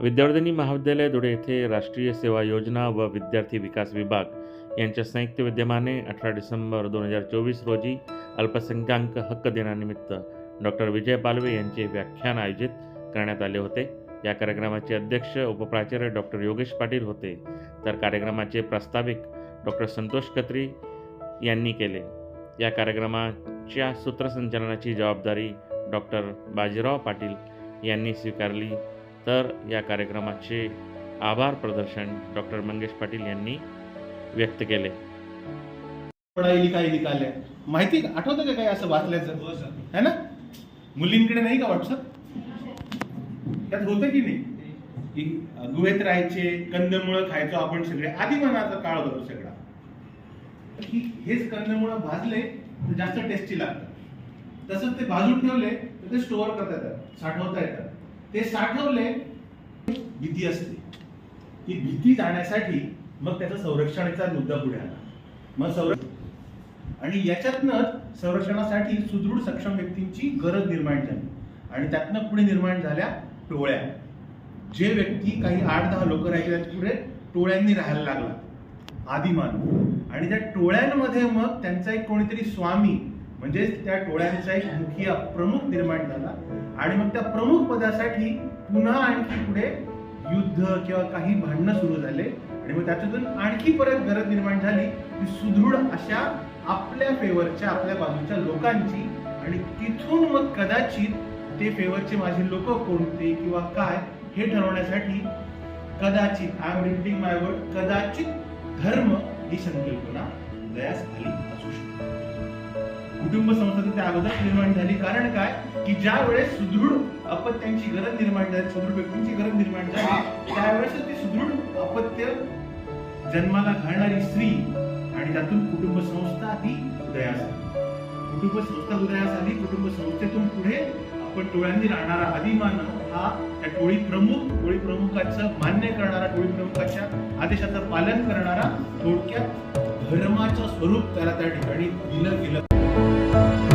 विद्यावर्धिनी महाविद्यालय धुळे येथे राष्ट्रीय सेवा योजना व विद्यार्थी विकास विभाग यांच्या संयुक्त विद्यमाने अठरा डिसेंबर दोन हजार चोवीस रोजी अल्पसंख्याक हक्क दिनानिमित्त डॉक्टर विजय पालवे यांचे व्याख्यान आयोजित करण्यात आले होते. या कार्यक्रमाचे अध्यक्ष उपप्राचार्य डॉक्टर योगेश पाटील होते. तर कार्यक्रमाचे प्रास्ताविक डॉक्टर संतोष खत्री यांनी केले. या कार्यक्रमाच्या सूत्रसंचालनाची जबाबदारी डॉक्टर बाजीराव पाटील यांनी स्वीकारली. तर या कार्यक्रमाचे आभार प्रदर्शन डॉक्टर मंगेश पाटील यांनी व्यक्त केले. पढाई लिखाई निकाले माहिती आठवतं का काही असं वाचल्याचं है ना? मुलींकडे नाही का व्हॉट्सअप त्यात होतं की नाही? की गुहेत राहायचे कंदमुळं खायचो आपण सगळे. आदिमानाचा काळ होता सगळा. की हेच कंदमुळं भाजले तर जास्त टेस्टी लागतात तसंच ते भाजून ठेवले तर ते स्टोअर करता येतात साठवता येतात. ते साठवले. भीती असते. ती भीती जाण्यासाठी मग त्याचा संरक्षणाचा मुद्दा पुढे आला. मग संरक्षण आणि याच्यातनं संरक्षणासाठी सुदृढ सक्षम व्यक्तींची गरज निर्माण झाली. आणि त्यातनं पुढे निर्माण झाल्या टोळ्या. जे व्यक्ती काही आठ दहा लोक राहिले पुढे टोळ्यांनी राहायला लागला. आदिमान आणि त्या टोळ्यांमध्ये मग त्यांचा एक कोणीतरी स्वामी म्हणजेच त्या टोळ्यांचा एक मुखिया प्रमुख निर्माण झाला. आणि मग त्या प्रमुख पदासाठी पुन्हा आणखी पुढे युद्ध किंवा काही भांडणं सुरू झाले. आणि मग त्याच्यातून आणखी परत गरज निर्माण झाली की सुदृढ अशा आपल्या फेवरच्या आपल्या बाजूच्या लोकांची. आणि तिथून मग कदाचित ते फेवरचे माझे लोक कोणते किंवा काय हे ठरवण्यासाठी कदाचित I am repeating my word कदाचित धर्म ही संकल्पना उदयास आली असू शकते. कुटुंब संस्था त्या अगोदर निर्माण झाली. कारण काय? की ज्या वेळेस सुदृढ अपत्यांची गरज निर्माण झाली सुदृढ व्यक्तींची गरज निर्माण झाली त्यावेळेस ती सुदृढ अपत्य जन्माला घालणारी स्त्री आणि त्यातून कुटुंब संस्था ही उदयास आली. कुटुंब संस्था उदयास आली कुटुंब संस्थेतून पुढे आपण टोळ्यांनी राहणारा अभिमान हा त्या टोळी प्रमुख टोळी प्रमुखाचं मान्य करणारा टोळी प्रमुखाच्या आदेशाचं पालन करणारा थोडक्यात धर्माचं स्वरूप त्याला त्या ठिकाणी दिलं गेलं. Thank you.